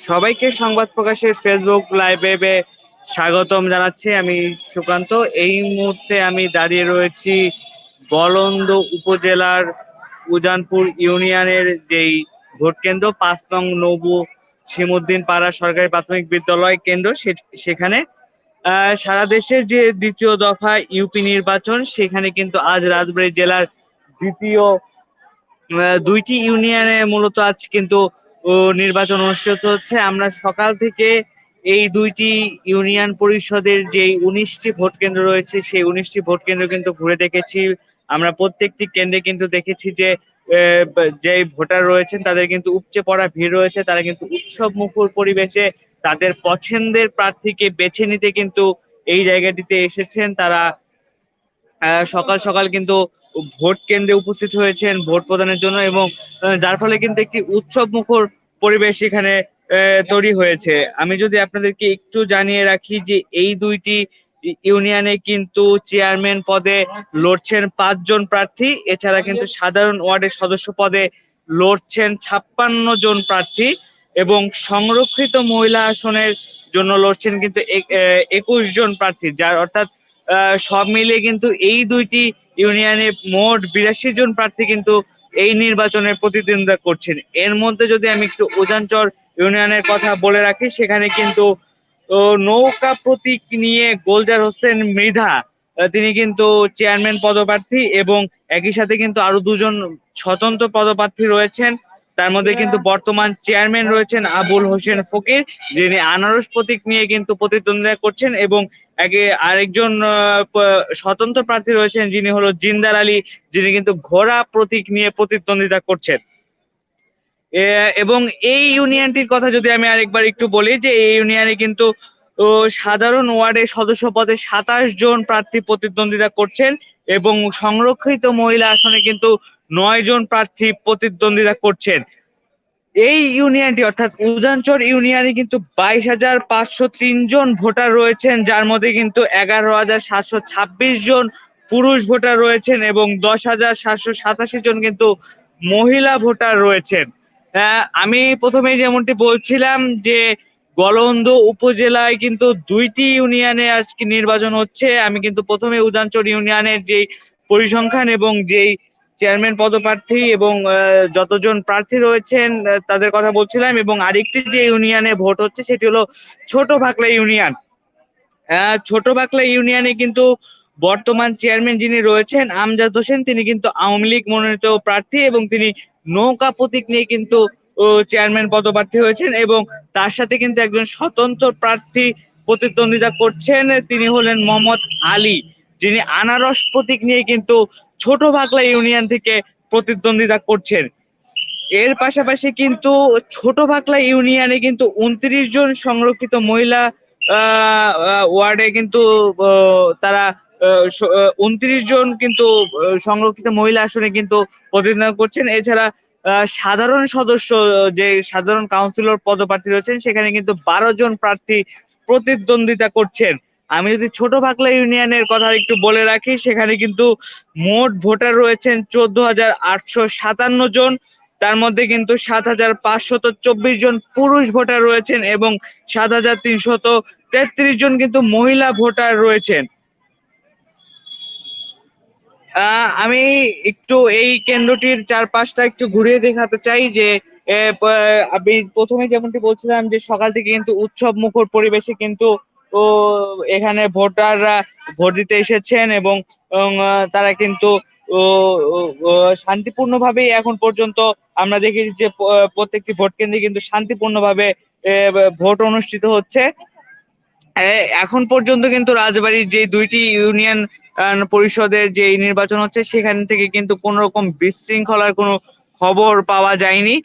সবাইকে সংবাদ প্রকাশের ফেসবুক লাইভে স্বাগতম জানাচ্ছি আমি সুকান্ত। এই মুহূর্তে আমি দাঁড়িয়ে রয়েছি বলন্দ উপজেলার উজানপুর ইউনিয়নের যেই ভোট কেন্দ্র, পাঁচ নং নবু সিমুদ্দিন পাড়া সরকারি প্রাথমিক বিদ্যালয় কেন্দ্র সেখানে। সারা দেশের যে দ্বিতীয় দফা ইউপি নির্বাচন, সেখানে কিন্তু আজ রাজবাড়ী জেলার দ্বিতীয় দুইটি ইউনিয়নে মূলত আজ কিন্তু নির্বাচন অনুষ্ঠিত হচ্ছে। আমরা সকাল থেকে এই দুইটি ইউনিয়ন পরিষদের যে উনিশটি ভোট কেন্দ্র রয়েছে, সেই উনিশটি ভোট কেন্দ্র কিন্তু ঘুরে দেখেছি। আমরা প্রত্যেকটি কেন্দ্রে কিন্তু দেখেছি যে যে ভোটার রয়েছেন, তাদের কিন্তু উপচে পড়া ভিড় রয়েছে। তারা কিন্তু উৎসব মুখর পরিবেশে তাদের পছন্দের প্রার্থীকে বেছে নিতে কিন্তু এই জায়গাটিতে এসেছেন। তারা সকাল সকাল কিন্তু ভোট কেন্দ্রে উপস্থিত হয়েছেন ভোট প্রদানের জন্য এবং যার ফলে কিন্তু একটি উৎসব মুখর পরিবেশ এখানে তৈরি হয়েছে। আমি যদি আপনাদেরকে একটু জানিয়ে রাখি যে এই দুইটি ইউনিয়নে কিন্তু চেয়ারম্যান পদে লড়ছেন পাঁচজন প্রার্থী। এছাড়া কিন্তু সাধারণ ওয়ার্ডের সদস্য পদে লড়ছেন ছাপ্পান্ন জন প্রার্থী এবং সংরক্ষিত মহিলা আসনের জন্য লড়ছেন কিন্তু একুশ জন প্রার্থী, যার অর্থাৎ সব মিলিয়ে কিন্তু এই দুইটি ইউনিয়নে মোট বিরাশি জন প্রার্থী কিন্তু এই নির্বাচনে প্রতিদ্বন্দ্বিতা করছেন। এর মধ্যে যদি আমি একটু উজানচর ইউনিয়নের কথা বলে রাখি, সেখানে কিন্তু নৌকা প্রতীক নিয়ে গোলজার হোসেন মৃধা তিনি কিন্তু চেয়ারম্যান পদপ্রার্থী এবং একই সাথে কিন্তু আরও দুজন স্বতন্ত্র পদপ্রার্থী রয়েছেন। তার মধ্যে কিন্তু বর্তমান চেয়ারম্যান রয়েছেন আবুল হোসেন ফকির যিনি আনারস প্রতীক নিয়ে কিন্তু প্রতিদ্বন্দ্বিতা করছেন এবং একে আরেকজন স্বতন্ত্র প্রার্থী রয়েছেন যিনি হলো জিন্দার আলী যিনি কিন্তু ঘোড়া প্রতীক নিয়ে প্রতিদ্বন্দ্বিতা করছেন। এবং এই ইউনিয়নটির কথা যদি আমি আরেকবার একটু বলি যে এই ইউনিয়নে কিন্তু সাধারণ ওয়ার্ডের সদস্য পদে সাতাশ জন প্রার্থী প্রতিদ্বন্দ্বিতা করছেন এবং সংরক্ষিত মহিলা আসনে কিন্তু নয় জন প্রার্থী প্রতিদ্বন্দ্বিতা করছেন। এই ইউনিয়নটি অর্থাৎ উজানচর ইউনিয়নে কিন্তু বাইশ হাজার পাঁচশো জন ভোটার রয়েছেন, যার মধ্যে কিন্তু এগারো হাজার সাতশো ছাব্বিশ জন পুরুষ ভোটার রয়েছেন এবং দশ হাজার সাতশো সাতাশি জন কিন্তু মহিলা ভোটার রয়েছেন। আমি প্রথমে যেমনটি বলছিলাম যে গলন্দ উপজেলায় কিন্তু দুইটি ইউনিয়নে আজকে নির্বাচন হচ্ছে। আমি কিন্তু প্রথমে উজানচর ইউনিয়নের যে পরিসংখ্যান এবং যেই চেয়ারম্যান পদপ্রার্থী এবং যতজন প্রার্থী রয়েছেন তাদের কথা বলছিলাম এবং আরেকটি যে ইউনিয়নে ভোট হচ্ছে সেটি হলো ছোট ভাকলা ইউনিয়ন। ছোট বাকলা ইউনিয়নে কিন্তু বর্তমান চেয়ারম্যান যিনি রয়েছেন, আমজাদ হোসেন, তিনি কিন্তু আওয়ামী লীগ মনোনীত প্রার্থী এবং তিনি নৌকা প্রতীক নিয়ে কিন্তু চেয়ারম্যান পদপ্রার্থী হয়েছেন এবং তার সাথে কিন্তু একজন স্বতন্ত্র প্রার্থী প্রতিদ্বন্দ্বিতা করছেন, তিনি হলেন মোহাম্মদ আলী। যিনি আনারস প্রতীক নিয়ে কিন্তু ছোট ভাগলা ইউনিয়ন থেকে প্রতিদ্বন্দ্বিতা করছেন। এর পাশাপাশি কিন্তু ছোট ভাকলা ইউনিয়নে কিন্তু উনত্রিশ জন সংরক্ষিত মহিলা ওয়ার্ডে কিন্তু তারা উনত্রিশ জন কিন্তু সংরক্ষিত মহিলা আসনে কিন্তু প্রতিদ্বন্দ্বিতা করছেন। এছাড়া সাধারণ সদস্য, যে সাধারণ কাউন্সিলর পদপ্রার্থী রয়েছেন, সেখানে কিন্তু বারো জন প্রার্থী প্রতিদ্বন্দ্বিতা করছেন। আমি যদি চোট ভাকলা ইউনিয়নের কথা একটু বলে রাখি, সেখানে কিন্তু মোট ভোটার রয়েছেন চোদ্দ হাজার আটশো সাতান্ন জন। তার মধ্যে কিন্তু সাত হাজার পাঁচশত চব্বিশ জন পুরুষ ভোটার রয়েছেন এবং সাত হাজার তিনশত তেত্রিশ জন কিন্তু মহিলা ভোটার রয়েছেন। আমি একটু এই কেন্দ্রটির চারপাশটা একটু ঘুরিয়ে দেখাতে চাই যে আমি প্রথমে যেমনটি বলছিলাম যে সকাল থেকে কিন্তু উৎসব মুখর পরিবেশে কিন্তু ও এখানে ভোটাররা ভোট দিতে এসেছেন এবং তারা কিন্তু শান্তিপূর্ণভাবেই এখন পর্যন্ত আমরা দেখেছি যে প্রত্যেকটি ভোট কেন্দ্রে কিন্তু শান্তিপূর্ণভাবে ভোট অনুষ্ঠিত হচ্ছে। এখন পর্যন্ত কিন্তু রাজবাড়ির যে দুইটি ইউনিয়ন পরিষদের যে নির্বাচন হচ্ছে, সেখান থেকে কিন্তু কোন রকম বিশৃঙ্খলার কোনো খবর পাওয়া যায়নি।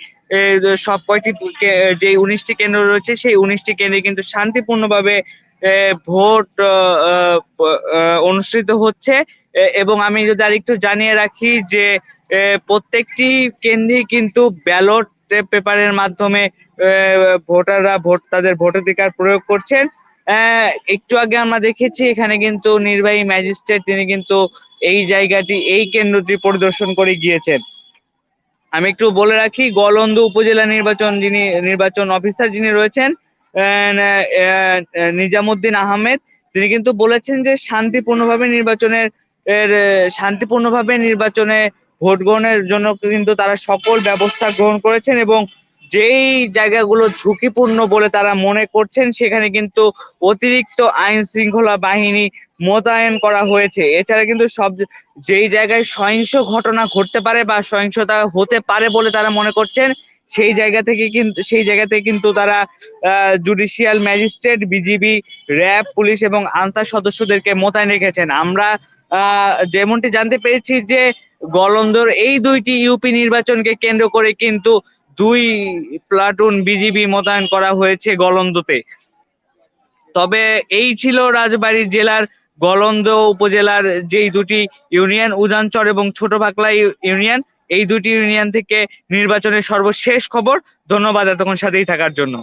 সব কয়টি যে উনিশটি কেন্দ্র রয়েছে, সেই উনিশটি কেন্দ্রে কিন্তু শান্তিপূর্ণভাবে ভোট অনুষ্ঠিত হচ্ছে। এবং আমি যদি আরেকটু জানিয়ে রাখি যে প্রত্যেকটি কেন্দ্রে কিন্তু ব্যালট পেপারের মাধ্যমে ভোটাররা ভোট, তাদের ভোটাধিকার প্রয়োগ করছেন। একটু আগে আমরা দেখেছি এখানে কিন্তু নির্বাহী ম্যাজিস্ট্রেট তিনি কিন্তু এই জায়গাটি, এই কেন্দ্রটি পরিদর্শন করে গিয়েছেন। আমি একটু বলে রাখি, গলন্দ উপজেলা নির্বাচন যিনি, নির্বাচন অফিসার যিনি রয়েছেন নিজামুদ্দিন আহমেদ তিনি কিন্তু বলেছেন যে শান্তিপূর্ণভাবে নির্বাচনের, এর শান্তিপূর্ণভাবে নির্বাচনে ভোট গ্রহণের জন্য কিন্তু তারা সকল ব্যবস্থা গ্রহণ করেছেন এবং যেই জায়গাগুলো ঝুঁকিপূর্ণ বলে তারা মনে করছেন, সেখানে কিন্তু অতিরিক্ত আইন শৃঙ্খলা বাহিনী মোতায়েন করা হয়েছে। এছাড়া কিন্তু সব যেই জায়গায় সহিংস ঘটনা ঘটতে পারে বা সহিংসতা হতে পারে বলে তারা মনে করছেন সেই জায়গা থেকে কিন্তু সেই জায়গাতে কিন্তু তারা judicial magistrate BGB RAB police এবং আনসার সদস্যদেরকে মোতায়েন রেখেছেন। আমরা যেমনটি জানতে পেরেছি যে গলন্দর এই দুইটি ইউপি নির্বাচনকে কেন্দ্র করে কিন্তু দুই প্লাটুন বিজিবি মোতায়েন করা হয়েছে গলন্দতে। তবে এই ছিল রাজবাড়ী জেলার গলন্দ উপজেলার যেই দুটি ইউনিয়ন, উজানচর এবং ছোট ভাকলা ইউনিয়ন। এই দুটি ইউনিয়ন থেকে নির্বাচনের সর্বশেষ খবর। ধন্যবাদ এতক্ষণ সাথেই থাকার জন্য।